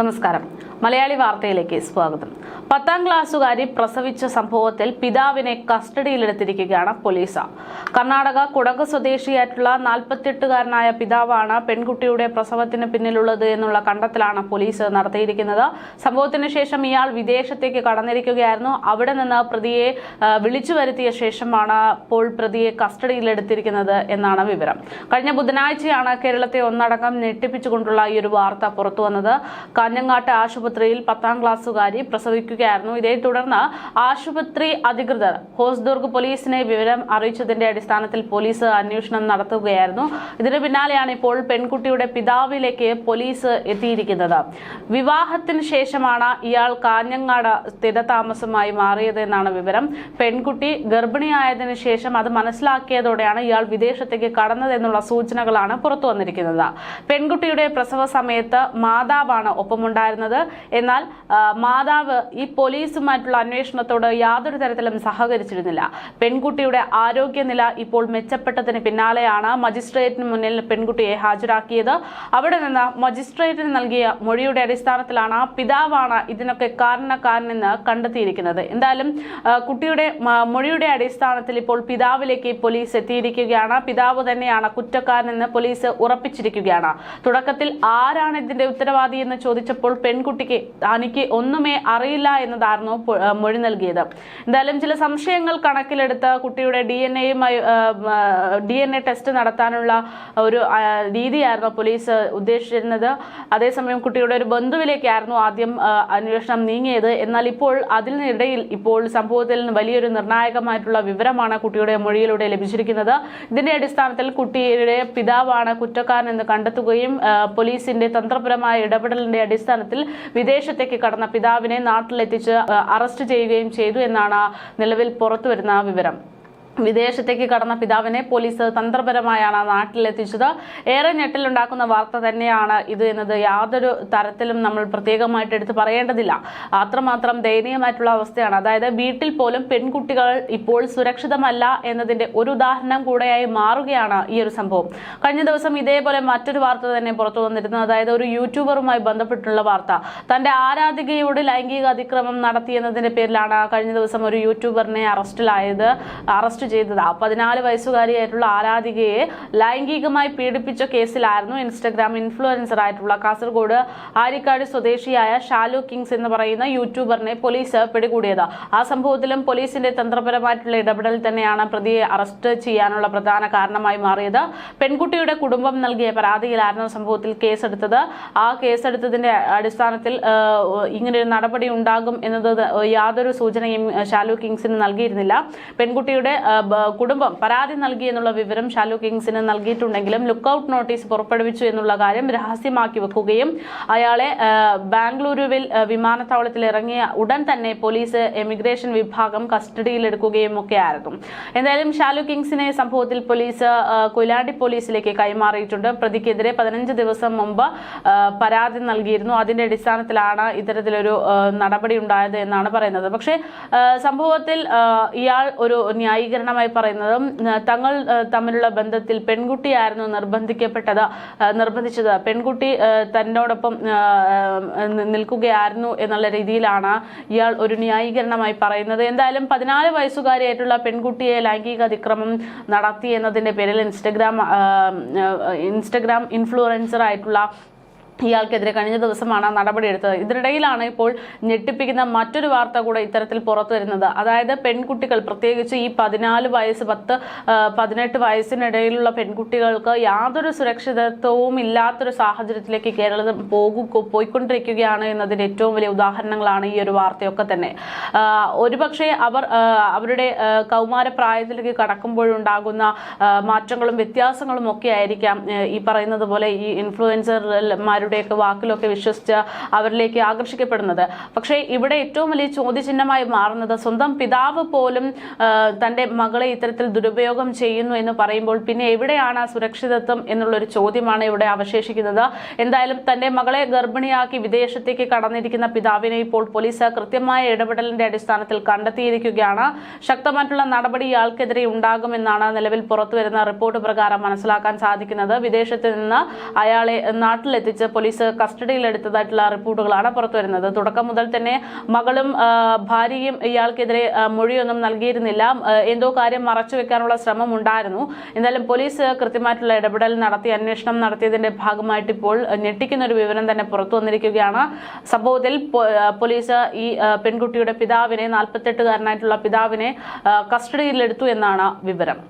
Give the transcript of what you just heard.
നമസ്കാരം. മലയാളി വാർത്തയിലേക്ക് സ്വാഗതം. പത്താം ക്ലാസ്സുകാരി പ്രസവിച്ച സംഭവത്തിൽ പിതാവിനെ കസ്റ്റഡിയിലെടുത്തിരിക്കുകയാണ് പോലീസ്. കർണാടക കുടക് സ്വദേശിയായിട്ടുള്ള നാൽപ്പത്തെട്ടുകാരനായ പിതാവാണ് പെൺകുട്ടിയുടെ പ്രസവത്തിന് പിന്നിലുള്ളത് എന്നുള്ള കണ്ടെത്തലാണ് പോലീസ് നടത്തിയിരിക്കുന്നത്. സംഭവത്തിന് ശേഷം ഇയാൾ വിദേശത്തേക്ക് കടന്നിരിക്കുകയായിരുന്നു. അവിടെ നിന്ന് പ്രതിയെ വിളിച്ചു വരുത്തിയ ശേഷമാണ് പോൾ പ്രതിയെ കസ്റ്റഡിയിലെടുത്തിരിക്കുന്നത് എന്നാണ് വിവരം. കഴിഞ്ഞ ബുധനാഴ്ചയാണ് കേരളത്തെ ഒന്നടങ്കം ഞെട്ടിപ്പിച്ചുകൊണ്ടുള്ള ഈ ഒരു വാർത്ത പുറത്തു വന്നത്. കാഞ്ഞങ്ങാട്ട് ആശുപത്രിയിൽ പത്താം ക്ലാസ്സുകാരി പ്രസവിക്കുകയായിരുന്നു. ഇതേ തുടർന്ന് ആശുപത്രി അധികൃതർ ഹോസ്ദുർഗ് പോലീസിനെ വിവരം അറിയിച്ചതിന്റെ അടിസ്ഥാനത്തിൽ പോലീസ് അന്വേഷണം നടത്തുകയായിരുന്നു. ഇതിന് പിന്നാലെയാണ് ഇപ്പോൾ പെൺകുട്ടിയുടെ പിതാവിലേക്ക് പോലീസ് എത്തിയിരിക്കുന്നത്. വിവാഹത്തിന് ശേഷമാണ് ഇയാൾ കാഞ്ഞങ്ങാട് സ്ഥിരതാമസമായി മാറിയതെന്നാണ് വിവരം. പെൺകുട്ടി ഗർഭിണിയായതിനു ശേഷം അത് മനസ്സിലാക്കിയതോടെയാണ് ഇയാൾ വിദേശത്തേക്ക് കടന്നതെന്നുള്ള സൂചനകളാണ് പുറത്തു വന്നിരിക്കുന്നത്. പെൺകുട്ടിയുടെ പ്രസവ സമയത്ത് മാതാവാണ് ഒപ്പമുണ്ടായിരുന്നത്. എന്നാൽ മാതാവ് ഈ പോലീസുമായിട്ടുള്ള അന്വേഷണത്തോട് യാതൊരു തരത്തിലും സഹകരിച്ചിരുന്നില്ല. പെൺകുട്ടിയുടെ ആരോഗ്യനില ഇപ്പോൾ മെച്ചപ്പെട്ടതിന് പിന്നാലെയാണ് മജിസ്ട്രേറ്റിന് മുന്നിൽ പെൺകുട്ടിയെ ഹാജരാക്കിയത്. അവിടെ നിന്ന് മജിസ്ട്രേറ്റിന് നൽകിയ മൊഴിയുടെ അടിസ്ഥാനത്തിലാണ് പിതാവാണ് ഇതിനൊക്കെ കാരണക്കാരനെന്ന് കണ്ടെത്തിയിരിക്കുന്നത്. എന്തായാലും കുട്ടിയുടെ മൊഴിയുടെ അടിസ്ഥാനത്തിൽ ഇപ്പോൾ പിതാവിലേക്ക് പോലീസ് എത്തിയിരിക്കുകയാണ്. പിതാവ് തന്നെയാണ് കുറ്റക്കാരനെന്ന് പോലീസ് ഉറപ്പിച്ചിരിക്കുകയാണ്. തുടക്കത്തിൽ ആരാണ് ഇതിന്റെ ഉത്തരവാദി എന്ന് ചോദിച്ചപ്പോൾ പെൺകുട്ടിക്ക് തനിക്ക് ഒന്നുമേ അറിയില്ല എന്നതായിരുന്നു മൊഴി നൽകിയത്. എന്തായാലും ചില സംശയങ്ങൾ കണക്കിലെടുത്ത് കുട്ടിയുടെ ഡി എൻ എയുമായി ഡി എൻ എ ടെസ്റ്റ് നടത്താനുള്ള ഒരു രീതിയായിരുന്നു പോലീസ് ഉദ്ദേശിച്ചിരുന്നത്. അതേസമയം കുട്ടിയുടെ ഒരു ബന്ധുവിലേക്കായിരുന്നു ആദ്യം അന്വേഷണം നീങ്ങിയത്. എന്നാൽ ഇപ്പോൾ അതിനിടയിൽ ഇപ്പോൾ സംഭവത്തിൽ നിന്ന് വലിയൊരു നിർണായകമായിട്ടുള്ള വിവരമാണ് കുട്ടിയുടെ മൊഴിയിലൂടെ ലഭിച്ചിരിക്കുന്നത്. ഇതിന്റെ അടിസ്ഥാനത്തിൽ കുട്ടിയുടെ പിതാവാണ് കുറ്റക്കാരൻ എന്ന് കണ്ടെത്തുകയും പോലീസിന്റെ തന്ത്രപരമായ ഇടപെടലിന്റെ അടിസ്ഥാനത്തിൽ വിദേശത്തേക്ക് കടന്ന പിതാവിനെ നാട്ടിലെത്തിച്ച് അറസ്റ്റ് ചെയ്യുകയും ചെയ്തു എന്നാണ് നിലവിൽ പുറത്തുവരുന്ന വിവരം. വിദേശത്തേക്ക് കടന്ന പിതാവിനെ പോലീസ് തന്ത്രപരമായാണ് നാട്ടിലെത്തിച്ചത്. ഏറെ ഞെട്ടിലുണ്ടാക്കുന്ന വാർത്ത തന്നെയാണ് ഇത് എന്നത്. യാതൊരു തരത്തിലും നമ്മൾ പ്രത്യേകമായിട്ട് എടുത്തു പറയേണ്ടതില്ല. അത്രമാത്രം ദയനീയമായിട്ടുള്ള അവസ്ഥയാണ്. അതായത് വീട്ടിൽ പോലും പെൺകുട്ടികൾ ഇപ്പോൾ സുരക്ഷിതമല്ല എന്നതിന്റെ ഒരു ഉദാഹരണം കൂടെയായി മാറുകയാണ് ഈ ഒരു സംഭവം. കഴിഞ്ഞ ദിവസം ഇതേപോലെ മറ്റൊരു വാർത്ത തന്നെ പുറത്തു വന്നിരുന്നു. അതായത് ഒരു യൂട്യൂബറുമായി ബന്ധപ്പെട്ടുള്ള വാർത്ത. തന്റെ ആരാധികയോട് ലൈംഗിക അതിക്രമം നടത്തിയെന്നതിന്റെ പേരിലാണ് കഴിഞ്ഞ ദിവസം ഒരു യൂട്യൂബറിനെ അറസ്റ്റിലായത്. അറസ്റ്റ് ചെയ്തത്. ആ പതിനാല് വയസ്സുകാരിയായിട്ടുള്ള ആരാധികയെ ലൈംഗികമായി പീഡിപ്പിച്ച കേസിലായിരുന്നു ഇൻസ്റ്റഗ്രാം ഇൻഫ്ലുവൻസർ ആയിട്ടുള്ള കാസർഗോഡ് ആരിക്കാട് സ്വദേശിയായ ഷാലു കിങ്സ് എന്ന് പറയുന്ന യൂട്യൂബറിനെ പോലീസ് പിടികൂടിയത്. ആ സംഭവത്തിലും പോലീസിന്റെ തന്ത്രപരമായിട്ടുള്ള ഇടപെടൽ തന്നെയാണ് പ്രതിയെ അറസ്റ്റ് ചെയ്യാനുള്ള പ്രധാന കാരണമായി മാറിയത്. പെൺകുട്ടിയുടെ കുടുംബം നൽകിയ പരാതിയിലായിരുന്നു സംഭവത്തിൽ കേസെടുത്തത്. ആ കേസെടുത്തതിന്റെ അടിസ്ഥാനത്തിൽ ഇങ്ങനെ ഇങ്ങനൊരു നടപടി ഉണ്ടാകും എന്നത് യാതൊരു സൂചനയും ഷാലു കിങ്സിന് നൽകിയിരുന്നില്ല. പെൺകുട്ടിയുടെ കുടുംബം പരാതി നൽകി എന്നുള്ള വിവരം ഷാലു കിങ്സിന് നൽകിയിട്ടുണ്ടെങ്കിലും ലുക്കൌട്ട് നോട്ടീസ് പുറപ്പെടുവിച്ചു എന്നുള്ള കാര്യം രഹസ്യമാക്കി വെക്കുകയും അയാളെ ബാംഗ്ലൂരുവിൽ വിമാനത്താവളത്തിൽ ഇറങ്ങിയ ഉടൻ തന്നെ പോലീസ് എമിഗ്രേഷൻ വിഭാഗം കസ്റ്റഡിയിലെടുക്കുകയും ഒക്കെ ആയിരുന്നു എന്തായാലും ഷാലു കിങ്സിനെ സംഭവത്തിൽ പോലീസ് കൊയിലാണ്ടി പോലീസിലേക്ക് കൈമാറിയിട്ടുണ്ട്. പ്രതിക്കെതിരെ പതിനഞ്ച് ദിവസം മുമ്പ് പരാതി നൽകിയിരുന്നു. അതിന്റെ അടിസ്ഥാനത്തിലാണ് ഇത്തരത്തിലൊരു നടപടി ഉണ്ടായത് എന്നാണ് പറയുന്നത്. പക്ഷേ സംഭവത്തിൽ ഇയാൾ ഒരു ന്യായീകരണമായി പറയുന്നതും തങ്ങൾ തമ്മിലുള്ള ബന്ധത്തിൽ പെൺകുട്ടിയായിരുന്നു നിർബന്ധിക്കപ്പെട്ടത് നിർബന്ധിച്ചത്. പെൺകുട്ടി തന്നോടൊപ്പം നിൽക്കുകയായിരുന്നു എന്നുള്ള രീതിയിലാണ് ഇയാൾ ഒരു ന്യായീകരണമായി പറയുന്നത്. എന്തായാലും പതിനാല് വയസ്സുകാരിയായിട്ടുള്ള പെൺകുട്ടിയെ ലൈംഗിക അതിക്രമം നടത്തി എന്നതിന്റെ പേരിൽ ഇൻസ്റ്റഗ്രാം ഇൻസ്റ്റഗ്രാം ഇൻഫ്ലുവൻസർ ആയിട്ടുള്ള ഇയാൾക്കെതിരെ കഴിഞ്ഞ ദിവസമാണ് നടപടിയെടുത്തത് ഇതിനിടയിലാണ് ഇപ്പോൾ ഞെട്ടിപ്പിക്കുന്ന മറ്റൊരു വാർത്ത കൂടെ ഇത്തരത്തിൽ പുറത്തു വരുന്നത്. അതായത് പെൺകുട്ടികൾ പ്രത്യേകിച്ച് ഈ പതിനാല് വയസ്സ് പത്ത് പതിനെട്ട് വയസ്സിനിടയിലുള്ള പെൺകുട്ടികൾക്ക് യാതൊരു സുരക്ഷിതത്വവും ഇല്ലാത്തൊരു സാഹചര്യത്തിലേക്ക് കേരളം പോകു പോയിക്കൊണ്ടിരിക്കുകയാണ് എന്നതിന്റെ ഏറ്റവും വലിയ ഉദാഹരണങ്ങളാണ് ഈ ഒരു വാർത്തയൊക്കെ തന്നെ. ഒരുപക്ഷെ അവർ അവരുടെ കൗമാരപ്രായത്തിലേക്ക് കടക്കുമ്പോഴുണ്ടാകുന്ന മാറ്റങ്ങളും വ്യത്യാസങ്ങളും ഒക്കെ ആയിരിക്കാം ഈ പറയുന്നത് പോലെ ഈ ഇൻഫ്ലുവൻസർമാരുടെയൊക്കെ വാക്കിലൊക്കെ വിശ്വസിച്ച് അവരിലേക്ക് ആകർഷിക്കപ്പെടുന്നത്. പക്ഷേ ഇവിടെ ഏറ്റവും വലിയ ചോദ്യചിഹ്നമായി മാറുന്നത് സ്വന്തം പിതാവ് പോലും തന്റെ മകളെ ഇത്തരത്തിൽ ദുരുപയോഗം ചെയ്യുന്നു എന്ന് പറയുമ്പോൾ പിന്നെ എവിടെയാണ് ആ സുരക്ഷിതത്വം എന്നുള്ളൊരു ചോദ്യമാണ് ഇവിടെ അവശേഷിക്കുന്നത്. എന്തായാലും തന്റെ മകളെ ഗർഭിണിയാക്കി വിദേശത്തേക്ക് കടന്നിരിക്കുന്ന പിതാവിനെ ഇപ്പോൾ പോലീസ് കൃത്യമായ ഇടപെടലിന്റെ അടിസ്ഥാനത്തിൽ കണ്ടെത്തിയിരിക്കുകയാണ്. ശക്തമായിട്ടുള്ള നടപടി ഇയാൾക്കെതിരെ ഉണ്ടാകുമെന്നാണ് നിലവിൽ പുറത്തുവരുന്ന റിപ്പോർട്ട് പ്രകാരം മനസ്സിലാക്കാൻ സാധിക്കുന്നത്. വിദേശത്ത് നിന്ന് അയാളെ നാട്ടിലെത്തിച്ച് പോലീസ് കസ്റ്റഡിയിലെടുത്തതായിട്ടുള്ള റിപ്പോർട്ടുകളാണ് പുറത്തുവരുന്നത് തുടക്കം മുതൽ തന്നെ മകളും ഭാര്യയും ഇയാൾക്കെതിരെ മൊഴിയൊന്നും നൽകിയിരുന്നില്ല. എന്തോ കാര്യം മറച്ചു വെക്കാനുള്ള ശ്രമം ഉണ്ടായിരുന്നു. എന്തായാലും പോലീസ് കൃത്യമായിട്ടുള്ള ഇടപെടൽ നടത്തി അന്വേഷണം നടത്തിയതിന്റെ ഭാഗമായിട്ട് ഇപ്പോൾ ഞെട്ടിക്കുന്ന ഒരു വിവരം തന്നെ പുറത്തു വന്നിരിക്കുകയാണ്. സംഭവത്തിൽ പോലീസ് ഈ പെൺകുട്ടിയുടെ പിതാവിനെ നാൽപ്പത്തെട്ടുകാരനായിട്ടുള്ള പിതാവിനെ കസ്റ്റഡിയിലെടുത്തു എന്നാണ് വിവരം.